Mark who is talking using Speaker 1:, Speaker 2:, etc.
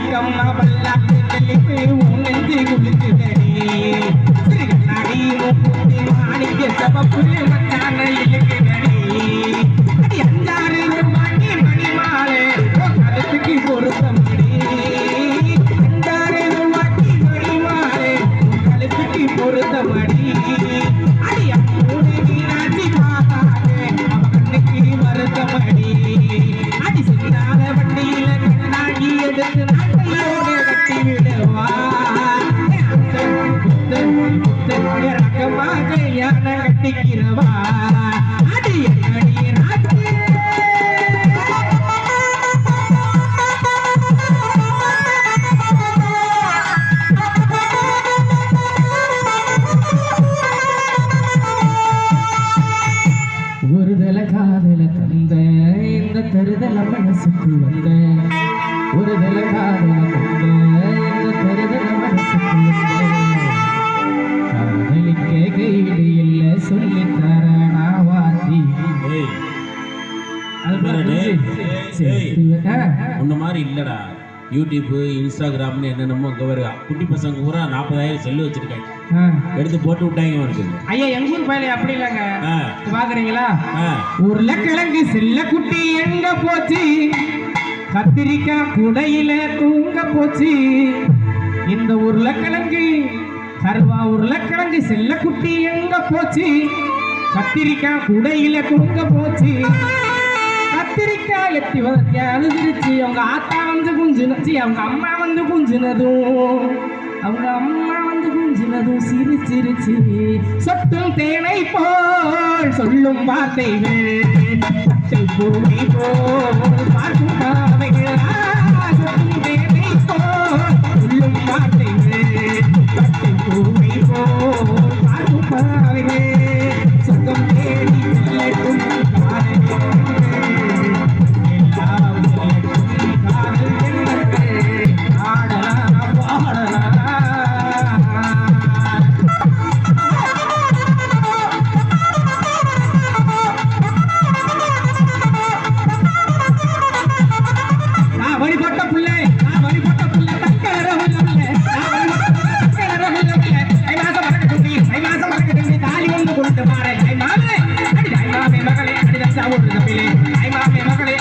Speaker 1: பல்லக்கம்மா பல்லாக்கு கழித்து உன் நெஞ்சு குளிக்குதடி திருகண்ணாடி மூக்குத்தி மாணிக்க சபப்பு மச்சான இழுக்குதடி அடி அஞ்சாறு நீ நாட்டி பார்த்தாங்க அவன் கண்ணுக்கு வருத்தம் தருதல காதல தந்த இந்த தருதல மனசுக்கு வந்த. ஒரு தல காதல தந்த இந்த தருதல மனசுக்கு வந்த. காதலிக்க கைடு இல்லை சொல்லித்தர நான் வாத்தி.
Speaker 2: உன்ன மாதிரி இல்லடா. யூடியூப்பு இன்ஸ்டாகிராம்னு என்னென்னமோ வருக குட்டி பசங்க பூரா நாற்பதாயிரம் செல்லு வச்சிருக்காங்க. எடுத்து போட்டு விட்டாங்க அவனுக்கு
Speaker 1: ஐயா எங்க ஊர் பயில அப்படி இல்லைங்க. பாக்குறீங்களா? உருளைக்கிழங்கு செல்ல குட்டி எங்க போச்சு? கத்திரிக்காய் குடையில தூங்க போச்சு. இந்த உருளைக்கிழங்கு கருவா உருளைக்கிழங்கு செல்ல குட்டி எங்க போச்சு? கத்திரிக்காய் குடையில தூங்க போச்சு. கத்திரிக்காய் எத்தி அழுதுருச்சு அவங்க ஆத்தா வந்து குஞ்சினுச்சு அவங்க அம்மா வந்து குஞ்சினதும். அவங்க அம்மா வந்து குஞ்சுனதும் சிரிச்சிருச்சு. சொட்டும் தேனை போல் சொல்லும் வார்த்தைகள். பூமி போல் பார்க்கும் பாவைகள் மகளே